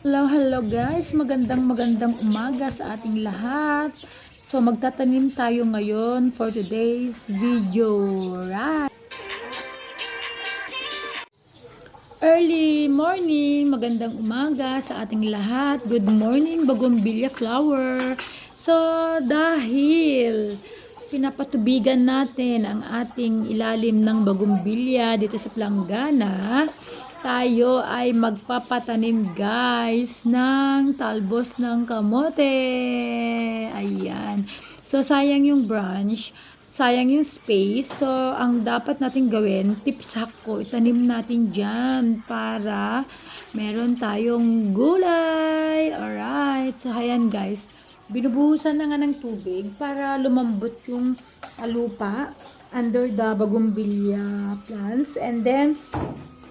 Hello, hello guys. Magandang magandang umaga sa ating lahat. So magtatanim tayo ngayon for today's video. Right? Early morning, magandang umaga sa ating lahat. Good morning, Bougainvillea flower. So, dahil pinapatubigan natin ang ating ilalim ng Bougainvillea dito sa Planggana, tayo ay magpapatanim guys ng talbos ng kamote. Ayan. So, sayang yung branch sayang yung space. So, ang dapat natin gawin, tips hack ko, itanim natin dyan para meron tayong gulay. Alright. So, ayan guys. Binubuhusan na nga ng tubig para lumambot yung lupa under the bougainvillea plants. And then,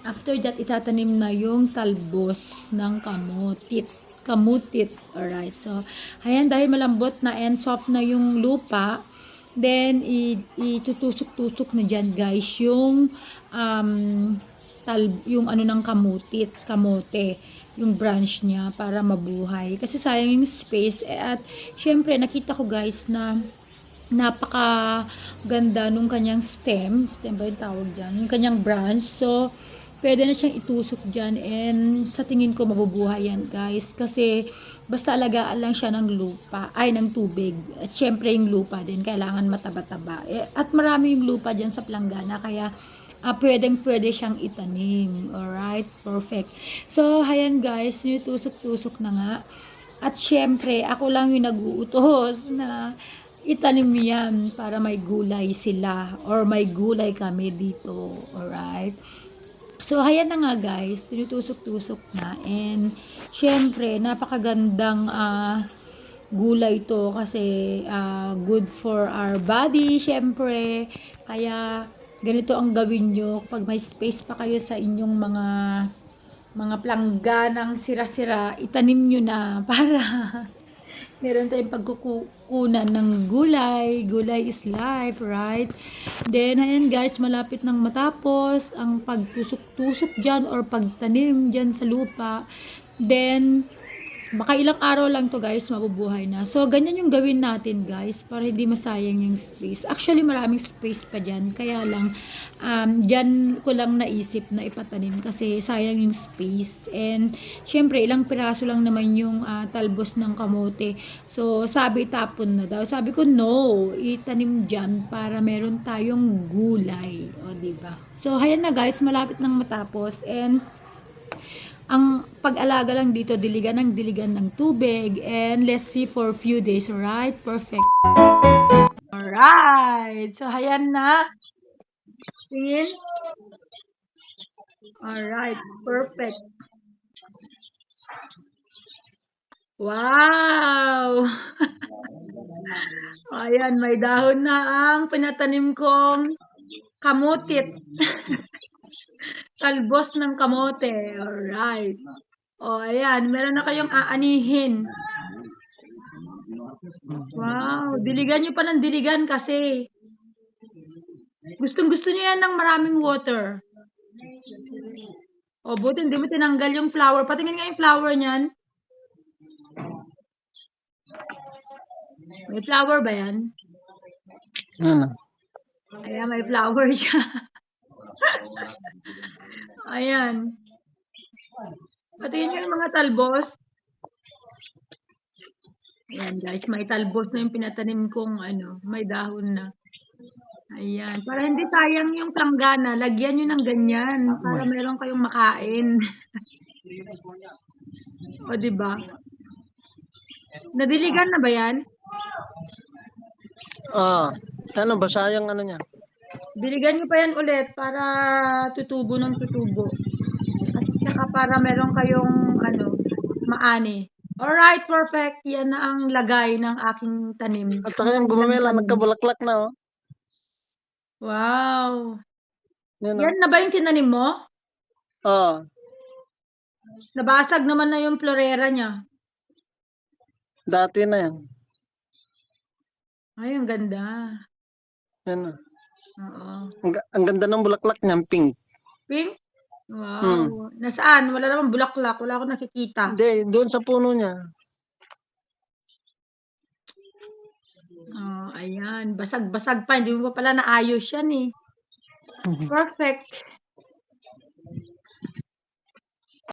after that, itatanim na yung talbos ng kamutit kamutit. Alright. So, ayan, dahil malambot na and soft na yung lupa, then, itutusok-tusok na dyan, guys, yung, um, tal yung ano ng kamutit, kamote, yung branch niya para mabuhay. Kasi sayang yung space. Eh, at, syempre, nakita ko, guys, na napaka ganda nung kanyang stem. Stem ba yung tawag dyan? Yung kanyang branch. So, pwede na siyang itusok dyan and sa tingin ko mabubuhay yan guys. Kasi basta alagaan lang siya ng lupa, ay ng tubig. At syempre yung lupa din, kailangan mataba-taba. Eh, at marami yung lupa dyan sa planggana kaya ah pwedeng pwede siyang itanim. Alright? Perfect. So, ayan guys, nitusok-tusok na nga. At syempre, ako lang yung nag-uutos na itanim yan para may gulay sila or may gulay kami dito. Alright? So, ayan na nga guys, tinutusok-tusok na. And, syempre, napakagandang ah, gulay to kasi ah, good for our body, syempre. Kaya, ganito ang gawin nyo kapag may space pa kayo sa inyong mga mga plangganang sira-sira, itanim nyo na para meron tayong pagkukunan ng gulay. Gulay is life, right? Then, ayan guys, malapit nang matapos ang pagtusok-tusok dyan or pagtanim dyan sa lupa. Then, baka ilang araw lang to guys, mabubuhay na. So, ganyan yung gawin natin guys, para hindi masayang yung space. Actually, maraming space pa dyan. Kaya lang, um, dyan ko lang naisip na ipatanim kasi sayang yung space. And, syempre, ilang piraso lang naman yung ah, talbos ng kamote. So, sabi tapon na daw. Sabi ko, no, itanim dyan para meron tayong gulay. O, diba? So, ayan na guys, malapit nang matapos. And, ang pag-alaga lang dito, diligan ng diligan ng tubig. And let's see for a few days, alright? Perfect. Alright. So, ayan na. Tingin. Alright. Perfect. Wow! Ayan, may dahon na ang pinatanim kong kamutit. Talbos ng kamote. Alright. O, ayan. Meron na kayong aanihin. Wow. Diligan nyo pa ng diligan kasi. Gustong gusto nyo yan ng maraming water. O, buti hindi mo tinanggal yung flower. Patingin nga yung flower niyan. May flower ba yan? Ano? Ayan, may flower siya. Ayan. Nyo yung mga talbos. Ayan guys, may talbos na yung pinatanim kong ano, may dahon na. Ayan. Para hindi sayang yung planggana, lagyan nyo ng ganyan para meron kayong makain. o, di ba? Nadiligan na ba yan? Ah, ano ba sayang ano niya? Diligan nyo pa yan ulit para tutubo ng tutubo. At saka para meron kayong ano, maani. Alright, perfect. Yan na ang lagay ng aking tanim. At saka yung gumamela, nagkabulaklak na oh. Wow. Yan oh. Yan na ba yung tinanim mo? Oh, Nabasag naman na yung florera niya. dati na yan. Ay, ang ganda. Yan oh. Oo. Ang, ang ganda ng bulaklak niya, pink. Pink? Wow. Nasaan? Wala namang bulaklak. Wala akong nakikita. Hindi, doon sa puno niya. Oh, ayan. Basag-basag pa. Hindi mo pa pala naayos yan eh. Perfect.